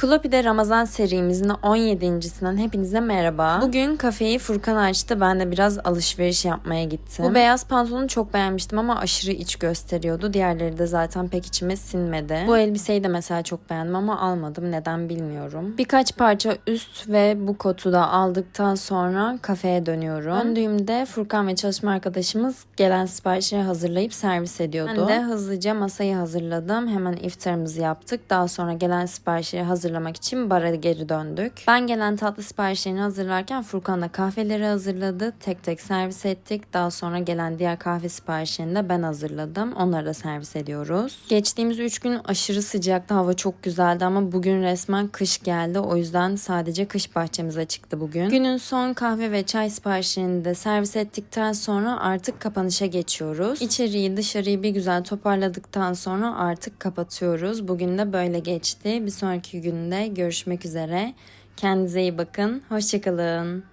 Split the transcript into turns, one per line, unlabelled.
Klopi'de Ramazan serimizin 17.sinden hepinize merhaba. Bugün kafeyi Furkan açtı. Ben de biraz alışveriş yapmaya gittim. Bu beyaz pantolonu çok beğenmiştim ama aşırı iç gösteriyordu. Diğerleri de zaten pek içime sinmedi. Bu elbiseyi de mesela çok beğendim ama almadım. Neden bilmiyorum. Birkaç parça üst ve bu kotu da aldıktan sonra kafeye dönüyorum. Döndüğümde Furkan ve çalışma arkadaşımız gelen siparişleri hazırlayıp servis ediyordu. Ben de hızlıca masayı hazırladım. Hemen iftarımızı yaptık. Daha sonra gelen siparişleri hazırlamak için bara geri döndük. Ben gelen tatlı siparişlerini hazırlarken Furkan da kahveleri hazırladı. Tek tek servis ettik. Daha sonra gelen diğer kahve siparişlerini de ben hazırladım. Onları da servis ediyoruz. Geçtiğimiz 3 gün aşırı sıcaktı. Hava çok güzeldi ama bugün resmen kış geldi. O yüzden sadece kış bahçemize çıktı bugün. Günün son kahve ve çay siparişlerini de servis ettikten sonra artık kapanışa geçiyoruz. İçeriği dışarıyı bir güzel toparladıktan sonra artık kapatıyoruz. Bugün de böyle geçti. Bir sonraki günde görüşmek üzere. Kendinize iyi bakın. Hoşçakalın.